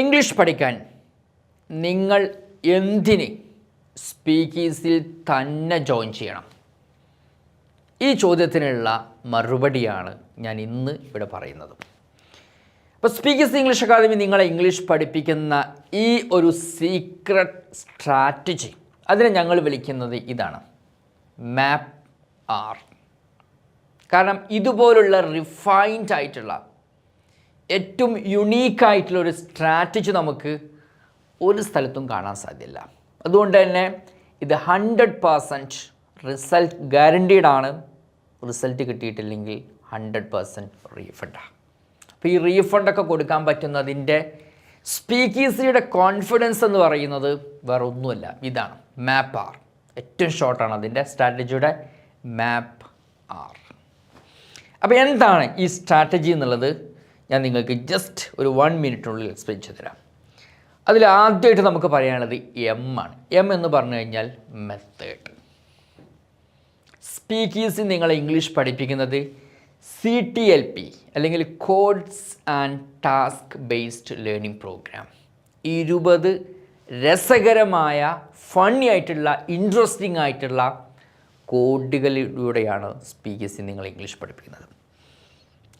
English പഠിക്കാൻ നിങ്ങൾ എന്തിന് സ്പീക്കീസിൽ തന്നെ ജോയിൻ ചെയ്യണം? ഈ ചോദ്യത്തിനുള്ള മറുപടിയാണ് ഞാൻ ഇന്ന് ഇവിടെ പറയുന്നത്. അപ്പോൾ സ്പീക്കേഴ്സ് ഇംഗ്ലീഷ് അക്കാദമി നിങ്ങളെ ഇംഗ്ലീഷ് പഠിപ്പിക്കുന്ന ഈ ഒരു സീക്രട്ട് സ്ട്രാറ്റജി അതിനെ ഞങ്ങൾ വിളിക്കുന്നത് ഇതാണ്. മാപ്പ് ആർ കാരണം ഇതുപോലുള്ള റിഫൈൻഡ് ആയിട്ടുള്ള ഏറ്റവും യുണീക്കായിട്ടുള്ള ഒരു സ്ട്രാറ്റജി നമുക്ക് ഒരു സ്ഥലത്തും കാണാൻ സാധ്യല്ല. അതുകൊണ്ട് തന്നെ ഇത് ഹൺഡ്രഡ് പേഴ്സന്റ് റിസൾട്ട് ഗ്യാരണ്ടീഡ് ആണ്. റിസൾട്ട് കിട്ടിയിട്ടില്ലെങ്കിൽ ഹൺഡ്രഡ് പേഴ്സന്റ് റീഫണ്ടാണ് അപ്പോൾ ഈ റീഫണ്ടൊക്കെ കൊടുക്കാൻ പറ്റുന്നതിന്റെ സ്പീക്കീസിയുടെ കോൺഫിഡൻസ് എന്ന് പറയുന്നത് വേറെ ഒന്നുമല്ല. ഇതാണ് മാപ്പ് ആർ ഏറ്റവും ഷോർട്ടാണ് അതിന്റെ സ്ട്രാറ്റജിയുടെ മാപ്പ് ആർ അപ്പോൾ എന്താണ് ഈ സ്ട്രാറ്റജി എന്നുള്ളത്? ഞാൻ നിങ്ങൾക്ക് ജസ്റ്റ് ഒരു വൺ മിനിറ്റിനുള്ളിൽ എക്സ്പ്ലെയിൻ ചെയ്തു തരാം. അതിൽ ആദ്യമായിട്ട് നമുക്ക് പറയാനുള്ളത് എം ആണ്. എം എന്ന് പറഞ്ഞു കഴിഞ്ഞാൽ മെത്തേഡ് സ്പീക്കീസ് നിങ്ങളെ ഇംഗ്ലീഷ് പഠിപ്പിക്കുന്നത് സി ടി എൽ പി അല്ലെങ്കിൽ codes and task based learning program ഇരുപത് രസകരമായ ഫണ്ണി ആയിട്ടുള്ള ഇൻട്രസ്റ്റിംഗ് ആയിട്ടുള്ള കോഡുകളിലൂടെയാണ് സ്പീക്കേഴ്സ് നിങ്ങൾ ഇംഗ്ലീഷ് പഠിപ്പിക്കുന്നത്.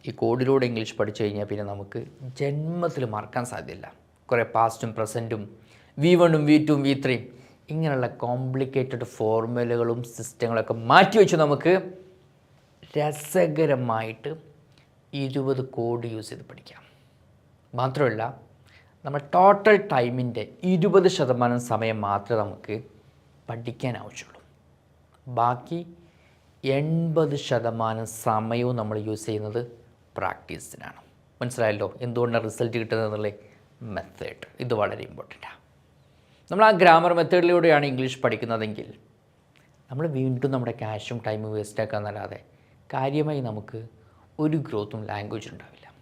ഈ കോഡിലൂടെ ഇംഗ്ലീഷ് പഠിച്ചു കഴിഞ്ഞാൽ പിന്നെ നമുക്ക് ജന്മത്തിൽ മറക്കാൻ സാധ്യമില്ല കുറേ പാസ്റ്റും പ്രസന്റും വി വണ്ണും വി ടുവും വി ത്രീയും ഇങ്ങനെയുള്ള കോംപ്ലിക്കേറ്റഡ് ഫോർമുലകളും സിസ്റ്റങ്ങളൊക്കെ മാറ്റി വെച്ച് നമുക്ക് രസകരമായിട്ട് ഇരുപത് കോഡ് യൂസ് ചെയ്ത് പഠിക്കാം. മാത്രമല്ല നമ്മൾ ടോട്ടൽ ടൈമിന്റെ ഇരുപത് ശതമാനം സമയം മാത്രമേ നമുക്ക് പഠിക്കാൻ ആവശ്യമുള്ളൂ ബാക്കി എൺപത് ശതമാനം സമയവും നമ്മൾ യൂസ് ചെയ്യുന്നത് പ്രാക്ടീസിനാണ്. മനസ്സിലായല്ലോ? എന്തുകൊണ്ടാണ് റിസൾട്ട് കിട്ടുന്നത് എന്നുള്ള മെത്തേഡ് ഇത് വളരെ ഇമ്പോർട്ടന്റാണ് നമ്മൾ ആ ഗ്രാമർ മെത്തേഡിലൂടെയാണ് ഇംഗ്ലീഷ് പഠിക്കുന്നതെങ്കിൽ നമ്മൾ വീണ്ടും നമ്മുടെ ക്യാഷും ടൈമും വേസ്റ്റ് ആക്കാന്നല്ലാതെ കാര്യമായി നമുക്ക് ഒരു ഗ്രോത്തും ലാംഗ്വേജ് ഉണ്ടാവില്ല.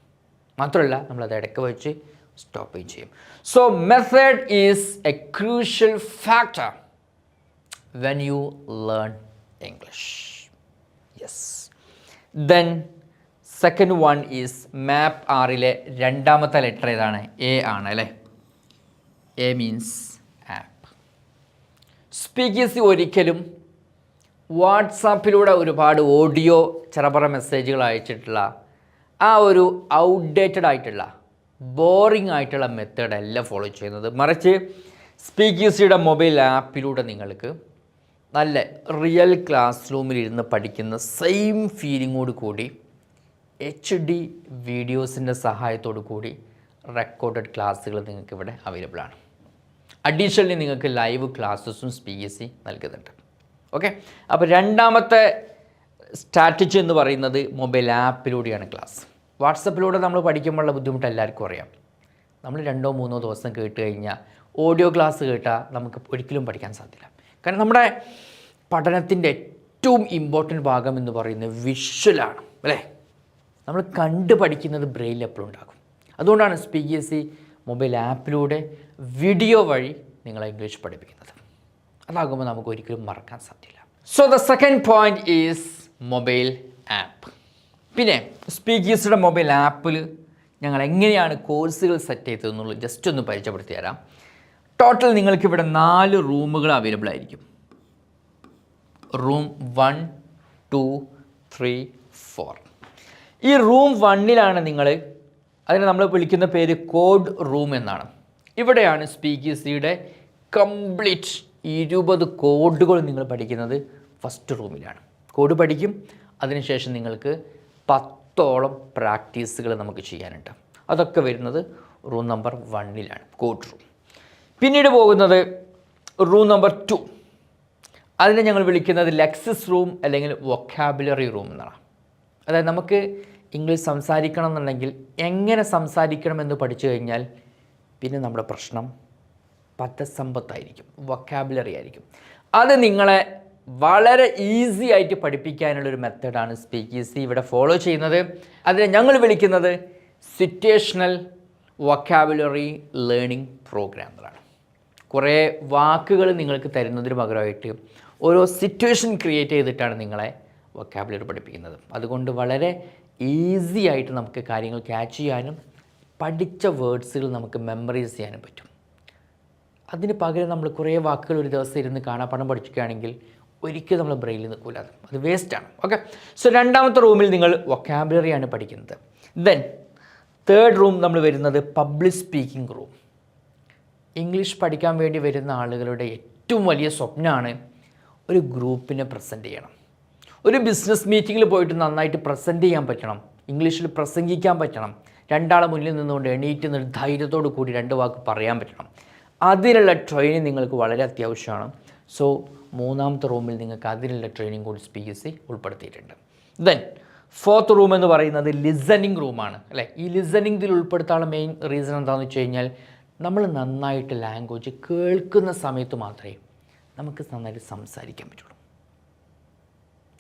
മാത്രമല്ല നമ്മളത് ഇടയ്ക്ക് വെച്ച് സ്റ്റോപ്പ് ചെയ്യും. So method is a crucial factor when you learn English yes then second one is map ആറിലെ രണ്ടാമത്തെ ലെറ്റർ ഏതാണ്? എ ആണ് അല്ലേ? എ മീൻസ് ആപ്പ് സ്പീക്കേഴ്സ് ഒരിക്കലും വാട്സാപ്പിലൂടെ ഒരുപാട് ഓഡിയോ ചെറപറ മെസ്സേജുകൾ അയച്ചിട്ടുള്ള ആ ഒരു ഔട്ട്ഡേറ്റഡ് ആയിട്ടുള്ള ബോറിംഗ് ആയിട്ടുള്ള മെത്തേഡ് അല്ല ഫോളോ ചെയ്യുന്നത്. മറിച്ച് സ്പീക്കേഴ്സിയുടെ മൊബൈൽ ആപ്പിലൂടെ നിങ്ങൾക്ക് നല്ല റിയൽ ക്ലാസ് റൂമിൽ ഇരുന്ന് പഠിക്കുന്ന സെയിം ഫീലിങ്ങോട് കൂടി എച്ച് ഡി വീഡിയോസിന്റെ സഹായത്തോടു കൂടി റെക്കോർഡഡ് ക്ലാസ്സുകൾ നിങ്ങൾക്ക് ഇവിടെ അവൈലബിൾ ആണ്. അഡീഷണലി നിങ്ങൾക്ക് ലൈവ് ക്ലാസ്സസും പി എസ് സി നൽകുന്നുണ്ട്. ഓക്കെ അപ്പോൾ രണ്ടാമത്തെ സ്ട്രാറ്റജി എന്ന് പറയുന്നത് മൊബൈൽ ആപ്പിലൂടെയാണ് ക്ലാസ് വാട്സപ്പിലൂടെ നമ്മൾ പഠിക്കുമ്പോഴുള്ള ബുദ്ധിമുട്ട് എല്ലാവർക്കും അറിയാം. നമ്മൾ രണ്ടോ മൂന്നോ ദിവസം കേട്ട് കഴിഞ്ഞാൽ ഓഡിയോ ക്ലാസ് കേട്ടാൽ നമുക്ക് ഒരിക്കലും പഠിക്കാൻ സാധ്യല്ല. കാരണം നമ്മുടെ പഠനത്തിന്റെ ഏറ്റവും ഇമ്പോർട്ടന്റ് ഭാഗം എന്ന് പറയുന്നത് വിഷ്വലാണ് അല്ലേ? നമ്മൾ കണ്ട് പഠിക്കുന്നത് ബ്രെയിൽ എപ്പോഴും ഉണ്ടാകും. അതുകൊണ്ടാണ് സ്പി എസ് സി മൊബൈൽ ആപ്പിലൂടെ വീഡിയോ വഴി നിങ്ങളെ ഇംഗ്ലീഷ് പഠിപ്പിക്കുന്നത്. അതാകുമ്പോൾ നമുക്ക് ഒരിക്കലും മറക്കാൻ സാധ്യമല്ല so the second point is mobile app പിന്നെ സ്പീക്കേഴ്സിയുടെ മൊബൈൽ ആപ്പിൽ ഞങ്ങൾ എങ്ങനെയാണ് കോഴ്സുകൾ സെറ്റ് ചെയ്തതെന്നുള്ളത് ജസ്റ്റ് ഒന്ന് പരിചയപ്പെടുത്തി തരാം. ടോട്ടൽ നിങ്ങൾക്ക് ഇവിടെ നാല് റൂമുകൾ അവൈലബിൾ ആയിരിക്കും. Room one two three four ഈ റൂം വണ്ണിലാണ് നിങ്ങൾ അതിനെ നമ്മൾ വിളിക്കുന്ന പേര് കോഡ് റൂം എന്നാണ്. ഇവിടെയാണ് സ്പീക്കേഴ്സിയുടെ കംപ്ലീറ്റ് ഇരുപത് കോഡുകൾ നിങ്ങൾ പഠിക്കുന്നത് ഫസ്റ്റ് റൂമിലാണ് കോഡ് പഠിക്കും അതിനുശേഷം നിങ്ങൾക്ക് പത്തോളം പ്രാക്ടീസുകൾ നമുക്ക് ചെയ്യാനുണ്ട്. അതൊക്കെ വരുന്നത് റൂം നമ്പർ വണ്ണിലാണ് കോഡ് റൂം പിന്നീട് പോകുന്നത് റൂം നമ്പർ ടു അതിനെ ഞങ്ങൾ വിളിക്കുന്നത് ലെക്സിസ് റൂം അല്ലെങ്കിൽ വൊക്കാബുലറി റൂം എന്നാണ്. അതായത് നമുക്ക് ഇംഗ്ലീഷ് സംസാരിക്കണം എന്നുണ്ടെങ്കിൽ എങ്ങനെ സംസാരിക്കണമെന്ന് പഠിച്ചു കഴിഞ്ഞാൽ പിന്നെ നമ്മുടെ പ്രശ്നം പദസമ്പത്തായിരിക്കും വൊക്കാബുലറി ആയിരിക്കും. അത് നിങ്ങളെ വളരെ ഈസി ആയിട്ട് പഠിപ്പിക്കാനുള്ളൊരു മെത്തേഡാണ് സ്പീക്ക് ഈസി ഇവിടെ ഫോളോ ചെയ്യുന്നത്. അതിനെ ഞങ്ങൾ വിളിക്കുന്നത് സിറ്റുവേഷണൽ വൊക്കാബുലറി ലേണിംഗ് പ്രോഗ്രാമുകളാണ് കുറേ വാക്കുകൾ നിങ്ങൾക്ക് തരുന്നതിന് പകരമായിട്ട് ഓരോ സിറ്റുവേഷൻ ക്രിയേറ്റ് ചെയ്തിട്ടാണ് നിങ്ങളെ വൊക്കാബുലറി പഠിപ്പിക്കുന്നത്. അതുകൊണ്ട് വളരെ ഈസി ആയിട്ട് നമുക്ക് കാര്യങ്ങൾ ക്യാച്ച് ചെയ്യാനും പഠിച്ച വേർഡ്സുകൾ നമുക്ക് മെമ്മറൈസ് ചെയ്യാനും പറ്റും. അതിന് പകരം നമ്മൾ കുറേ വാക്കുകൾ ഒരു ദിവസം ഇരുന്ന് പണം പഠിക്കുകയാണെങ്കിൽ ഒരിക്കലും നമ്മൾ ബ്രെയിനിൽ നിൽക്കില്ല അത് വേസ്റ്റാണ് ഓക്കെ സോ രണ്ടാമത്തെ റൂമിൽ നിങ്ങൾ വൊക്കാബുലറിയാണ് പഠിക്കുന്നത്. ദെൻ തേർഡ് റൂം നമ്മൾ വരുന്നത് പബ്ലിക് സ്പീക്കിംഗ് റൂം ഇംഗ്ലീഷ് പഠിക്കാൻ വേണ്ടി വരുന്ന ആളുകളുടെ ഏറ്റവും വലിയ സ്വപ്നമാണ് ഒരു ഗ്രൂപ്പിനെ പ്രസന്റ് ചെയ്യണം. ഒരു ബിസിനസ് മീറ്റിങ്ങിൽ പോയിട്ട് നന്നായിട്ട് പ്രസന്റ് ചെയ്യാൻ പറ്റണം. ഇംഗ്ലീഷിൽ പ്രസംഗിക്കാൻ പറ്റണം. രണ്ടാളെ മുന്നിൽ നിന്നുകൊണ്ട് എണീറ്റ് നിന്ന് ധൈര്യത്തോടു കൂടി രണ്ട് വാക്ക് പറയാൻ പറ്റണം. അതിനുള്ള ട്രെയിനിങ് നിങ്ങൾക്ക് വളരെ അത്യാവശ്യമാണ്. സോ മൂന്നാമത്തെ റൂമിൽ നിങ്ങൾക്ക് അതിനുള്ള ട്രെയിനിങ് കൂടി പി എസ് സി ഉൾപ്പെടുത്തിയിട്ടുണ്ട്. ദെൻ ഫോർത്ത് റൂം എന്ന് പറയുന്നത് ലിസണിങ് റൂമാണ് അല്ലേ? ഈ ലിസണിങ്ങിൽ ഉൾപ്പെടുത്താനുള്ള മെയിൻ റീസൺ എന്താണെന്ന് വെച്ച് കഴിഞ്ഞാൽ നമ്മൾ നന്നായിട്ട് ലാംഗ്വേജ് കേൾക്കുന്ന സമയത്ത് മാത്രമേ നമുക്ക് നന്നായിട്ട് സംസാരിക്കാൻ പറ്റുള്ളൂ.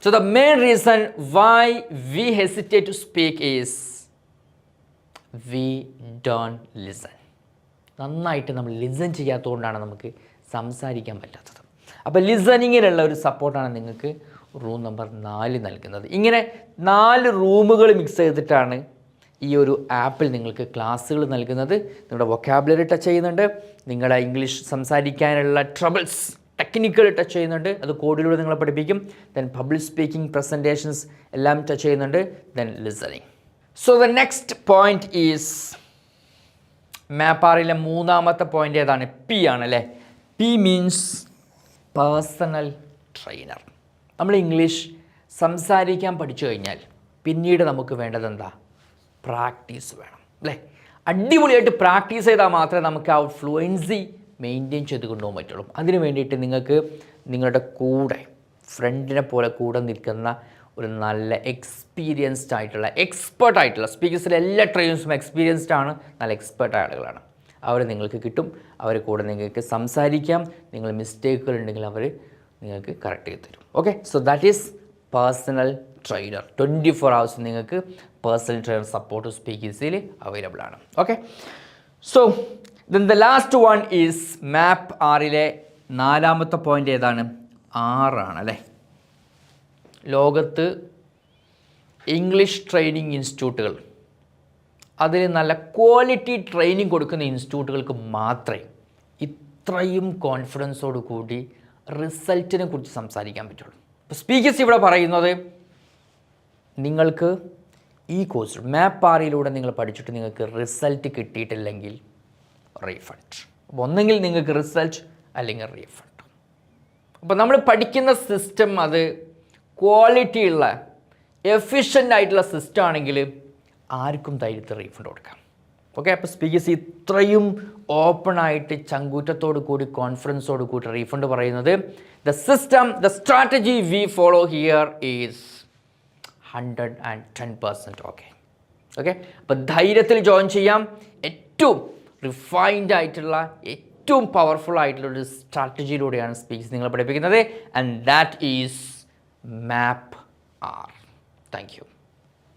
So the main reason why we hesitate to speak is we don't listen. നന്നായിട്ട് നമ്മൾ ലിസൺ ചെയ്യാത്തതുകൊണ്ടാണ് നമുക്ക് സംസാരിക്കാൻ പറ്റാത്തത്. അപ്പോൾ ലിസണിങ്ങിലുള്ള ഒരു സപ്പോർട്ടാണ് നിങ്ങൾക്ക് റൂം നമ്പർ നാല് നൽകുന്നത്. ഇങ്ങനെ നാല് റൂമുകൾ മിക്സ് ചെയ്തിട്ടാണ് ഈ ഒരു ആപ്പിൽ നിങ്ങൾക്ക് ക്ലാസ്സുകൾ നൽകുന്നത്. നിങ്ങളുടെ വൊക്കാബുലറി ടച്ച് ചെയ്യുന്നുണ്ട്. നിങ്ങളുടെ ഇംഗ്ലീഷ് സംസാരിക്കാനുള്ള ട്രബിൾസ് ടെക്നിക്കൽ ടച്ച് ചെയ്യുന്നുണ്ട്. അത് കോഡിലൂടെ നിങ്ങളെ പഠിപ്പിക്കും. ദെൻ പബ്ലിക് സ്പീക്കിംഗ് പ്രസന്റേഷൻസ് എല്ലാം ടച്ച് ചെയ്യുന്നുണ്ട്. Then listening so the next point is മാപ്പാറിലെ മൂന്നാമത്തെ പോയിന്റ് ഏതാണ്? പി ആണ് അല്ലേ? പി മീൻസ് പേഴ്സണൽ ട്രെയിനർ നമ്മൾ ഇംഗ്ലീഷ് സംസാരിക്കാൻ പഠിച്ചു കഴിഞ്ഞാൽ പിന്നീട് നമുക്ക് വേണ്ടത് എന്താ? പ്രാക്ടീസ് വേണം. അല്ലേ? അടിപൊളിയായിട്ട് പ്രാക്ടീസ് ചെയ്താൽ മാത്രമേ നമുക്ക് ആ ഫ്ലുവൻസി മെയിന്റെയിൻ ചെയ്ത് കൊണ്ടുപോകാൻ പറ്റുള്ളൂ. അതിന് വേണ്ടിയിട്ട് നിങ്ങൾക്ക് നിങ്ങളുടെ കൂടെ ഫ്രണ്ടിനെ പോലെ കൂടെ നിൽക്കുന്ന ഒരു നല്ല എക്സ്പീരിയൻസ്ഡ് ആയിട്ടുള്ള എക്സ്പേർട്ട് ആയിട്ടുള്ള സ്പീക്കേഴ്സിലെ എല്ലാ ട്രെയിനേഴ്സും എക്സ്പീരിയൻസ്ഡ് ആണ് നല്ല എക്സ്പേർട്ട് ആളുകളാണ്. അവർ നിങ്ങൾക്ക് കിട്ടും അവരെ കൂടെ നിങ്ങൾക്ക് സംസാരിക്കാം നിങ്ങൾ മിസ്റ്റേക്കുകൾ ഉണ്ടെങ്കിൽ അവർ നിങ്ങൾക്ക് കറക്റ്റ് ചെയ്ത് തരും. Okay so that is personal trainer twenty four hours നിങ്ങൾക്ക് പേഴ്സണൽ ട്രെയിനർ സപ്പോർട്ട് സ്പീക്കേഴ്സിൽ അവൈലബിൾ ആണ്. Okay so then the last one is map ആറിലെ നാലാമത്തെ പോയിന്റ് ഏതാണ്? ആറാണ് അല്ലേ? ലോകത്ത് ഇംഗ്ലീഷ് ട്രെയിനിങ് ഇൻസ്റ്റിറ്റ്യൂട്ടുകൾ അതിൽ നല്ല ക്വാളിറ്റി ട്രെയിനിങ് കൊടുക്കുന്ന ഇൻസ്റ്റിറ്റ്യൂട്ടുകൾക്ക് മാത്രമേ ഇത്രയും കോൺഫിഡൻസോട് കൂടി റിസൾട്ടിനെ കുറിച്ച് സംസാരിക്കാൻ പറ്റുള്ളൂ. ഇപ്പോൾ സ്പീക്കേഴ്സ് ഇവിടെ പറയുന്നത് നിങ്ങൾക്ക് ഈ കോഴ്സ് മാപ്പ് ആറിയിലൂടെ നിങ്ങൾ പഠിച്ചിട്ട് നിങ്ങൾക്ക് റിസൾട്ട് കിട്ടിയിട്ടില്ലെങ്കിൽ റീഫണ്ട് അപ്പോൾ ഒന്നെങ്കിൽ നിങ്ങൾക്ക് റിസൾട്ട് അല്ലെങ്കിൽ റീഫണ്ട് അപ്പോൾ നമ്മൾ പഠിക്കുന്ന സിസ്റ്റം അത് ക്വാളിറ്റി ഉള്ള എഫിഷ്യന്റ് ആയിട്ടുള്ള സിസ്റ്റം ആണെങ്കിൽ ആർക്കും ധൈര്യത്തിൽ റീഫണ്ട് കൊടുക്കാം. ഓക്കെ അപ്പോൾ സ്പീക്കേഴ്സ് ഇത്രയും ഓപ്പൺ ആയിട്ട് ചങ്കൂറ്റത്തോടു കൂടി കോൺഫിഡൻസോട് കൂടി റീഫണ്ട് പറയുന്നത് the system the strategy we follow here is hundred and ten percent okay okay അപ്പോൾ ധൈര്യത്തിൽ ജോയിൻ ചെയ്യാം. ഏറ്റവും റിഫൈൻഡ് ആയിട്ടുള്ള ഏറ്റവും പവർഫുൾ ആയിട്ടുള്ള ഒരു സ്ട്രാറ്റജിയിലൂടെയാണ് സ്പീക്സ് നിങ്ങളെ പഠിപ്പിക്കുന്നത്. And that is map R thank you